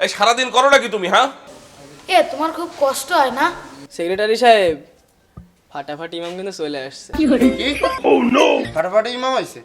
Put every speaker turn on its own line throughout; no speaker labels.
এই সারাদিন করো নাকি তুমি হ্যাঁ?
এ তোমার খুব কষ্ট হয় না?
সেক্রেটারি সাহেব ফাটাফাটি ইমাম কিন্তু চলে আসছে।
কি ফাটাফাটি ইমাম হয়েছে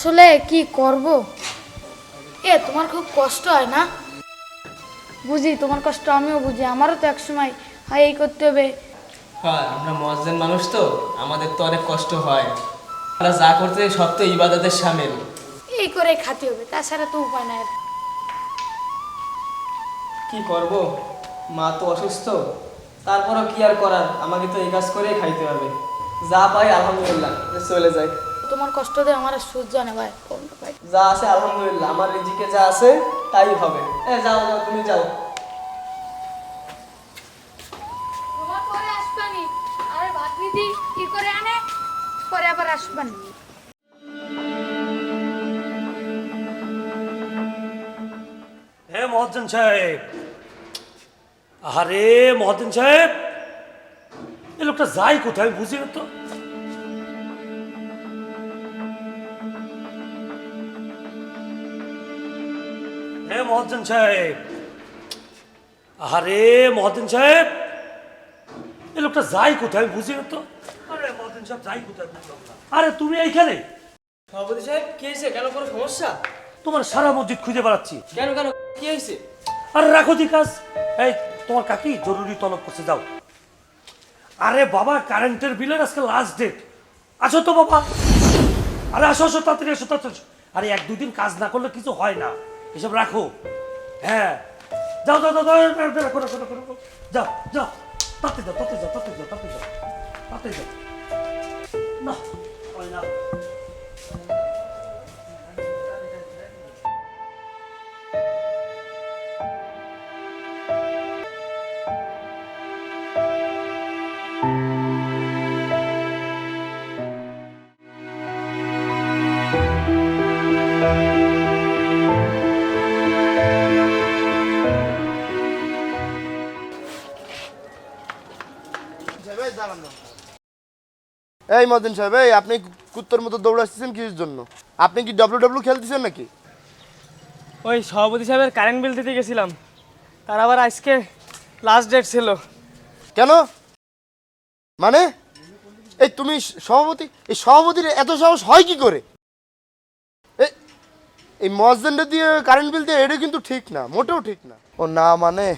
আসলে কি করব? এ তোমার খুব কষ্ট হয় না? বুঝি তোমার কষ্ট আমিও বুঝি আমারও তো একসময় হয় এই করতে হবে।
হ্যাঁ আমরা মসজিদ মানুষ তো আমাদের তো অনেক কষ্ট হয়। আমরা যা করতে সব তো ইবাদতের সামিল।
এই করে খাতে হবে তাছাড়া তো উপায় নাই।
কি করব? মা তো অসুস্থ তারপরও কি আর করার? আমাকে তো এই কাজ করেই খাইতে হবে। যা পাই আলহামদুলিল্লাহ চলে যাই
তোমার কষ্ট দিয়ে আমার সহ্য না ভাই ভাই।
যা আছে আলহামদুলিল্লাহ আমার রিজিকে যা আছে তাই হবে। এ যাও যাও তুমি যাও।
তোমার পরে আসবানি। আরে ভাত দিদি কি করে আনে? পরে আবার আসবানি।
হে মহাজন সাহেব। আরে মহাজন সাহেব। এ লোকটা যায় কোথায় বুঝি না তো। হে মহাজন সাহেব। আরে মহাজন সাহেব এ লোকটা যায় কোথায় বুঝি না তো? আরে মহাজন সাহেব যাই কোথায় বুঝলাম না। আরে তুমি এইখানে?
সভাপতি সাহেব কি হয়েছে? কেন কোনো সমস্যা?
তোমার সারা মসজিদ খুঁজে বেড়াচ্ছি।
কেন কেন? কি হয়েছে?
আরে রাখো দি কাজ এই তোমার কাকি জরুরি তলব করছে যাও। আরে বাবা কারেন্টের বিলের আজকে লাস্ট ডেট আসো তো বাবা। আরে আসো আসো তাড়াতাড়ি আসো তাড়াতাড়ি আরে এক দুই দিন কাজ না করলে কিছু হয় না। এসব রাখো। হ্যাঁ। যাও যাও যাও রাখো রাখো রাখো রাখো। যাও যাও তাতে যাও তাতে যাও তাতে যাও তাতে যাও তাতে যাও। না, হয় না।
এই মদিন সাহেব এই আপনি কুত্তর মতো দৌড়াচ্ছেন কিসের জন্য? আপনি কি ডব্লিউ ডব্লিউ খেলতেছেন নাকি?
ওই সভাপতি সাহেবের কারেন্ট বিল দিতে গেছিলাম। তার আবার আজকে লাস্ট ডেট ছিল।
কেন? মানে? এই তুমি সভাপতি এই সভাপতির এত সাহস হয় কি করে? এই মসজেন্ডে দিয়ে কারেন্ট বিল দিয়ে এটা কিন্তু ঠিক না মোটেও ঠিক না। ও না মানে?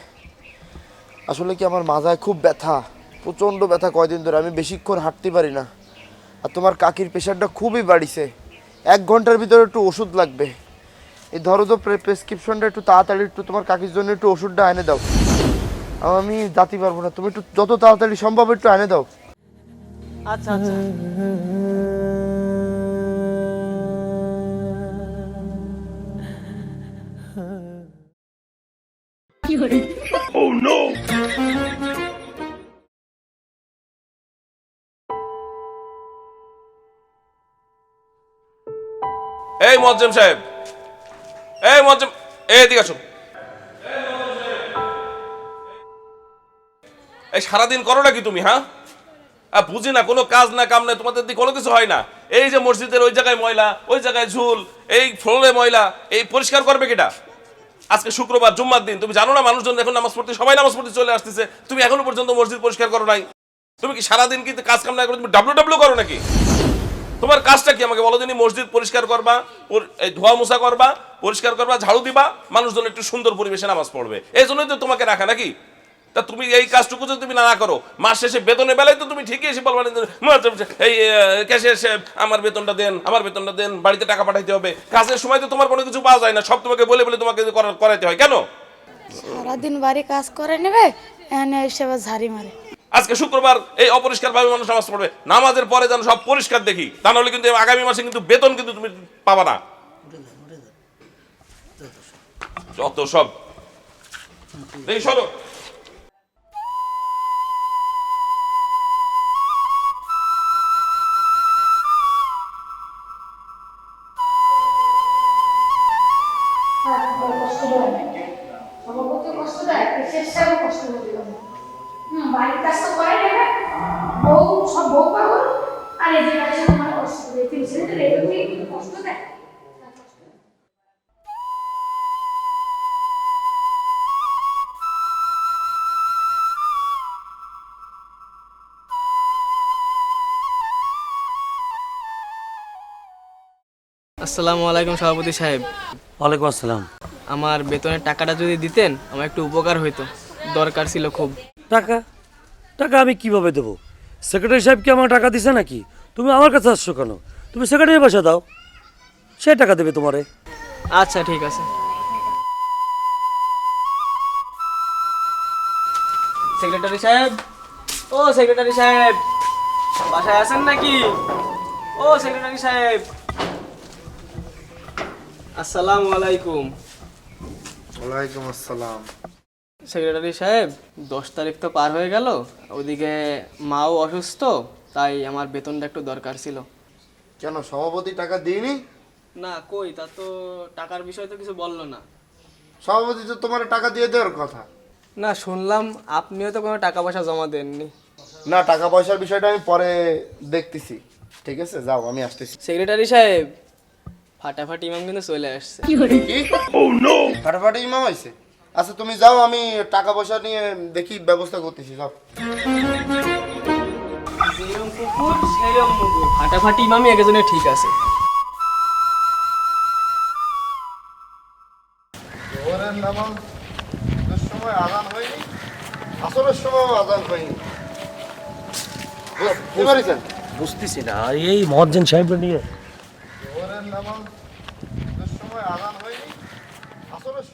আসলে কি আমার মাথায় খুব ব্যথা প্রচণ্ড ব্যথা কয়দিন ধরে আমি বেশিক্ষণ হাঁটতে পারি না। আর তোমার কাকির প্রেশারটা খুবই বাড়িছে। এক ঘণ্টার ভিতরে একটু ওষুধ লাগবে। এই ধরো তো প্রেসক্রিপশনটা একটু তাড়াতাড়ি একটু তোমার কাকির জন্য একটু ওষুধটা এনে দাও। আমি যাতে পারব না তুমি একটু যত তাড়াতাড়ি সম্ভব একটু এনে দাও।
আচ্ছা আচ্ছা।
এই মজ্জেম সাহেব। এই মজ্জেম এই এদিকে আসুন। এই সারাদিন করো নাকি তুমি হ্যাঁ? আর বুঝি না, কোনো কাজ না, কাম না তোমাদের দিকে কোনো কিছু হয় না। এই যে মসজিদের ওই জায়গায় ময়লা, ওই জায়গায় ঝুল, এই ফ্লোরে ময়লা, এই পরিষ্কার করবে কেটা? আজকে শুক্রবার, জুম্মার দিন, তুমি জানো না মানুষজন এখন নামাজ পড়তে সবাই নামাজ পড়তে চলে আসতেছে। তুমি এখনও পর্যন্ত মসজিদ পরিষ্কার করো নাই। তুমি কি সারাদিন কিন্তু কাজ কাম না করে তুমি ডাব্লু ডাব্লু করো নাকি? তোমার কাজটা কি আমাকে বলো দিনই মসজিদ পরিষ্কার করবা ধোয়া মোছা করবা পরিষ্কার করবা ঝাড়ু দিবা মানুষজন একটু সুন্দর পরিবেশে নামাজ পড়বে। এই জন্যই তো তোমাকে রাখা নাকি? তা তুমি এই কাজটুকু যদি তুমি না করো মাস শেষে বেতনের বেলায় তো তুমি ঠিকই এসে বলবা যে, "মাস্টার মশাই, এই ক্যাশিয়ার সাহেব আমার বেতনটা দেন আমার বেতনটা দেন বাড়িতে টাকা পাঠাইতে হবে। কাজের সময় তো তোমার কোনো কিছু পাওয়া যায় না সব তোমাকে বলে বলে তোমাকে করা- করাইতে হয়। কেন?
সারাদিন বাড়ি কাজ করে নেবে এনে এসে ঝাড়ি মারে।
আজকে শুক্রবার এই অপরিষ্কারভাবে মানুষ নামাজ পড়বে। নামাজের পরে যেন সব পরিষ্কার দেখি তা নাহলে কিন্তু আগামী মাসে কিন্তু বেতন কিন্তু তুমি পাবা না। যত সব। দেখি সরো।
আসসালামু আলাইকুম সভাপতি সাহেব।
ওয়ালাইকুম আসসালাম।
আমার বেতনের টাকাটা যদি দিতেন আমার একটু উপকার হইতো। দরকার ছিল খুব।
টাকা? টাকা আমি কীভাবে দেবো? সেক্রেটারি সাহেব কি আমার টাকা দিছে নাকি? তুমি আমার কাছে আসছো কেন? তুমি সেক্রেটারি বাসা দাও। সে টাকা দেবে তোমারে।
আচ্ছা ঠিক আছে। সেক্রেটারি সাহেব? ও সেক্রেটারি সাহেব বাসায় আছেন নাকি? ও সেক্রেটারি সাহেব। আসসালামু আলাইকুম।
ওয়ালাইকুম আসসালাম।
সেক্রেটারি সাহেব দশ তারিখ তো পার হয়ে গেল ওদিকে মাও অসুস্থ তাই আমার বেতনটা একটু দরকার ছিল।
কেন সভাপতি টাকা দিইনি?
না কই তা তো টাকার বিষয় তো কিছু বলল না।
সভাপতি তো তোমার টাকা দিয়ে দেওয়ার কথা।
না শুনলাম আপনিও তো কোনো টাকা পয়সা জমা দেননি।
না টাকা পয়সার বিষয়টা আমি পরে দেখতেছি। ঠিক আছে যাও আমি আসতেছি।
সেক্রেটারি সাহেব ফাটাফাটি ইমাম কিন্তু চলে আসছে।
কি ফাটাফাটি ইমাম হয়েছে? আচ্ছা তুমি যাও আমি টাকা পয়সা নিয়ে দেখি ব্যবস্থা করতেছি যাও।
যেরম কুকুর সেরম মুকুর ফাটাফাটি ইমামই একজনের ঠিক আছে।
জোহরের নামাজ সময় আজান হয়নি আসরের সময় আজান হয়নি। বুঝতে পারিছেন
বুঝতেছি না এই মহাজ্জেন সাহেব নিয়ে
জোহরের নামাজ সময় হয়নি, আসরের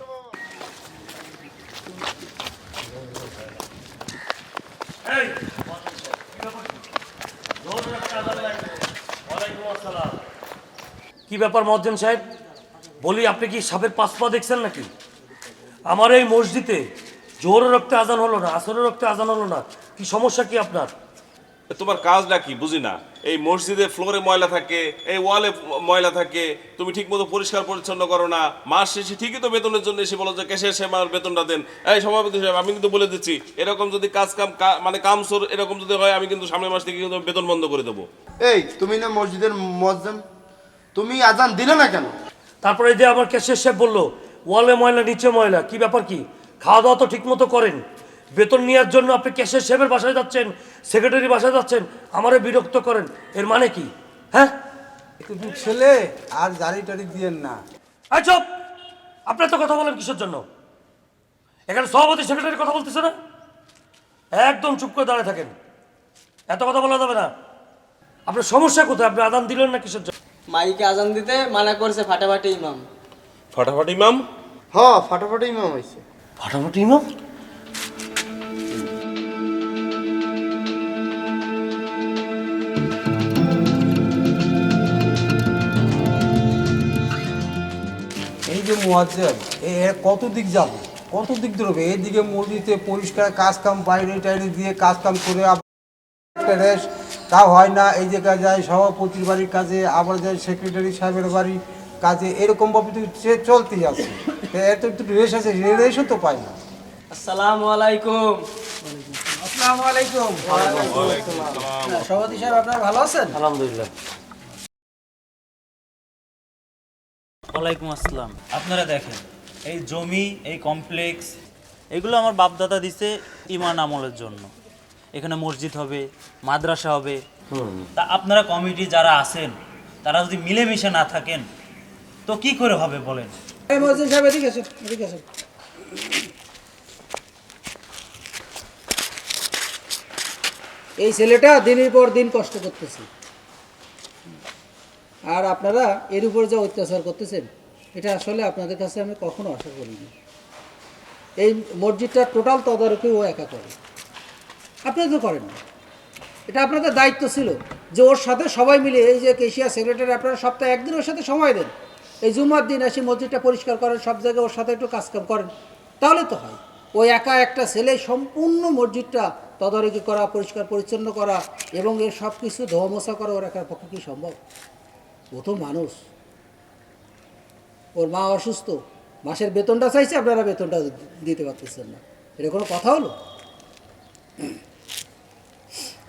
কি ব্যাপার? মহাজ্জেন সাহেব? বলি, আপনি কি সাপের পাঁচ পা দেখছেন নাকি? আমার এই মসজিদে জোরের রক্তে আজান হলো না, আসরের রক্তে আজান হলো না। কি সমস্যা কি আপনার?
তোমার কাজটা কি? বুঝি না। এই মসজিদে ফ্লোরে ময়লা থাকে এই ওয়ালে ময়লা থাকে তুমি ঠিক মতো পরিষ্কার পরিচ্ছন্ন করো না। মাস শেষে ঠিকই তো বেতনের জন্য এসে বলো যে কেসে এসে আমার বেতনটা দেন। এই সভাপতি সাহেব আমি কিন্তু বলে দিচ্ছি এরকম যদি কাজ কাম মানে কাম সোর এরকম যদি হয় আমি কিন্তু সামনের মাস থেকে কিন্তু বেতন বন্ধ করে দেবো।
এই তুমি না মসজিদের মজ্জান তুমি আজান দিলে না কেন?
তারপরে যে আমার ক্যাশের সাহেব বলল ওয়ালে ময়লা নিচে ময়লা কি ব্যাপার কি? খাওয়া দাওয়া তো ঠিক মতো করেন। বেতন নেওয়ার জন্য আপনি ক্যাশের সাহেবের বাসায় যাচ্ছেন সেক্রেটারি বাসায় যাচ্ছেন আমারে বিরক্ত করেন। এর মানে কি? হ্যাঁ?
একটু ছেলে আর জারি টারি দিয়েন না।
এই চুপ! আপনার তো কথা বলেন কিসের জন্য? এখানে সভাপতি সেক্রেটারি কথা বলতেছে না? একদম চুপ করে দাঁড়িয়ে থাকেন। এত কথা বলা যাবে না। আপনার সমস্যা কোথায়? আপনি আদান দিলেন না কিসের জন্য?
মাইকে আজান দিতে মানা করছে ফাটাফাটি ইমাম।
ফাটাফাটি মাম
হ ফাটাফাটি ইমাম হয়েছে
ফাটাফাটি ইমাম?
মোয়াজ্জেম এ কত দিক যাবে? কত দিক ধরবে এইদিকে মসজিদে পরিষ্কার কাজ কাম বাইরে টাইরে দিয়ে কাজ কাম করে রেস্ট তা হয় না এই জায়গায় যায় সভাপতির বাড়ির কাজে আবার যায় সেক্রেটারি সাহেবের বাড়ির কাজে। এরকমভাবে তো সে চলতেই আছে। এত একটু রেস্ট আছে রেস্টও তো পায় না।
আসসালামু আলাইকুম।
আসসালামু আলাইকুম। সভাপতি সাহেব আপনারা ভালো আছেন?
আলহামদুলিল্লাহ।
ওয়ালাইকুম আসসালাম। আপনারা দেখেন এই জমি এই কমপ্লেক্স এগুলো আমার বাপদাদা দিছে ইমান আমলের জন্য। এখানে মসজিদ হবে মাদ্রাসা হবে। তা আপনারা কমিটি যারা আছেন তারা যদি মিলেমিশে না থাকেন তো কি করে হবে বলেন?
এই ছেলেটা দিনের পর দিন কষ্ট করতেছে। আর আপনারা এর উপর যা অত্যাচার করতেছেন, এটা আসলে আপনাদের কাছে আমি কখনো আশা করিনি এই মসজিদটা টোটাল তদারকি ও একা করে। আপনারা তো করেন না। এটা আপনাদের দায়িত্ব ছিল যে ওর সাথে সবাই মিলে, এই যে কেশিয়া সেক্রেটারি, আপনারা সপ্তাহে একদিন ওর সাথে সময় দেন। এই জুমার দিন আসি মসজিদটা পরিষ্কার করেন, সব জায়গায় ওর সাথে একটু কাজকাম করেন। তাহলে তো হয়। ওই একা একটা ছেলে, সম্পূর্ণ মসজিদটা তদারকি করা, পরিষ্কার, পরিচ্ছন্ন করা এবং এর সব কিছু ধোয়া মোছা করা ওর একার পক্ষে কি সম্ভব? ও তো মানুষ। ওর মা অসুস্থ মাসের বেতনটা চাইছে, আপনারা বেতনটা দিতে পারতেছেন না। এটা কোনো কথা হলো?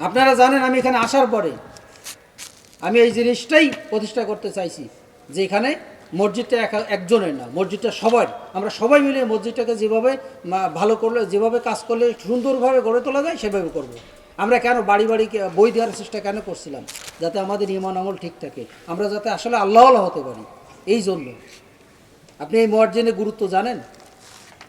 আপনারা জানেন আমি এখানে আসার পরে আমি এই জিনিসটাই প্রতিষ্ঠা করতে চাইছি যে এখানে মসজিদটা একা, একজনের না, মসজিদটা সবার। আমরা সবাই মিলে মসজিদটাকে যেভাবে ভালো করলে, যেভাবে কাজ করলে সুন্দরভাবে গড়ে তোলা যায়, সেভাবে করব। আমরা কেন বাড়ি বাড়ি বই দেওয়ার চেষ্টা কেন করছিলাম? যাতে আমাদের ইমান আমল ঠিক থাকে। আমরা যাতে আসলে আল্লাহ আল্লাহ হতে পারি। এই জন্য। আপনি এই মর্জিনের গুরুত্ব জানেন?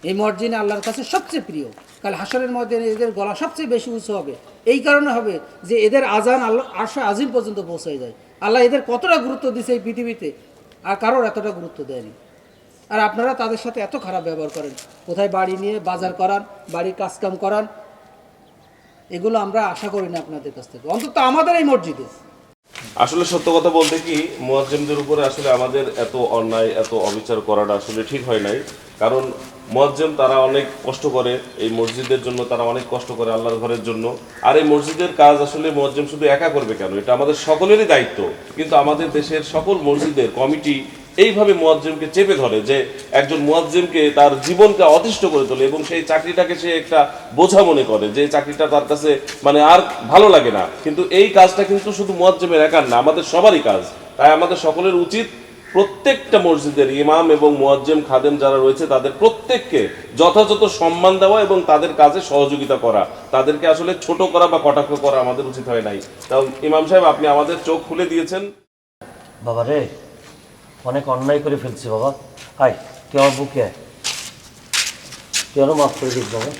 এই মর্জিনে আল্লাহর কাছে সবচেয়ে প্রিয়। কাল হাসরের মধ্যে এদের গলা সবচেয়ে বেশি উঁচু হবে। এই কারণে হবে যে এদের আজান আল্লাহ আশা আজিম পর্যন্ত পৌঁছে যায়। আল্লাহ এদের কতটা গুরুত্ব দিছে এই পৃথিবীতে? আর কারোর এতটা গুরুত্ব দেয়নি। আর আপনারা তাদের সাথে এত খারাপ ব্যবহার করেন। কোথায় বাড়ি নিয়ে বাজার করান, বাড়ির কাজকাম করান এগুলো আমরা আশা করি না আপনাদের কাছ থেকে। অন্তত আমাদের এই মসজিদে।
আসলে সত্য কথা বলতে কি, মুয়াজ্জিমদের উপরে আসলে আমাদের এত অন্যায়, এত অবিচার করাটা আসলে ঠিক হয় নাই। কারণ মুয়াজ্জিম তারা অনেক কষ্ট করে, এই মসজিদের জন্য তারা অনেক কষ্ট করে আল্লাহর ঘরের জন্য। আর এই মসজিদের কাজ আসলে মুয়াজ্জিম শুধু একা করবে কেন? এটা আমাদের সকলেরই দায়িত্ব। কিন্তু আমাদের দেশের সকল মসজিদের কমিটি এইভাবে মুয়াজ্জিমকে চেপে ধরে যে একজন মুয়াজ্জিমকে তার জীবনকে অতিষ্ঠ করে তোলে এবং সেই চাকরিটাকে সে একটা বোঝা মনে করে যে চাকরিটা তার কাছে মানে আর ভালো লাগে না। কিন্তু এই কাজটা কিন্তু শুধু মুয়াজ্জিমের একার না, আমাদের সবারই কাজ। তাই আমাদের সকলের উচিত প্রত্যেকটা মসজিদের ইমাম এবং মুয়াজ্জিম, খাদেম যারা রয়েছে, তাদের প্রত্যেককে যথাযথ সম্মান দেওয়া এবং তাদের কাজে সহযোগিতা করা। তাদেরকে আসলে ছোট করা বা কটাক্ষ করা আমাদের উচিত হয় নাই। তাও ইমাম সাহেব, আপনি আমাদের চোখ খুলে দিয়েছেন।
বাবা রে অনেক অন্যায় করে ফেলছি, বাবা। আয়, তুই আমার বুকে আয়। তুই আরও মাফ করে দিস, বাবা।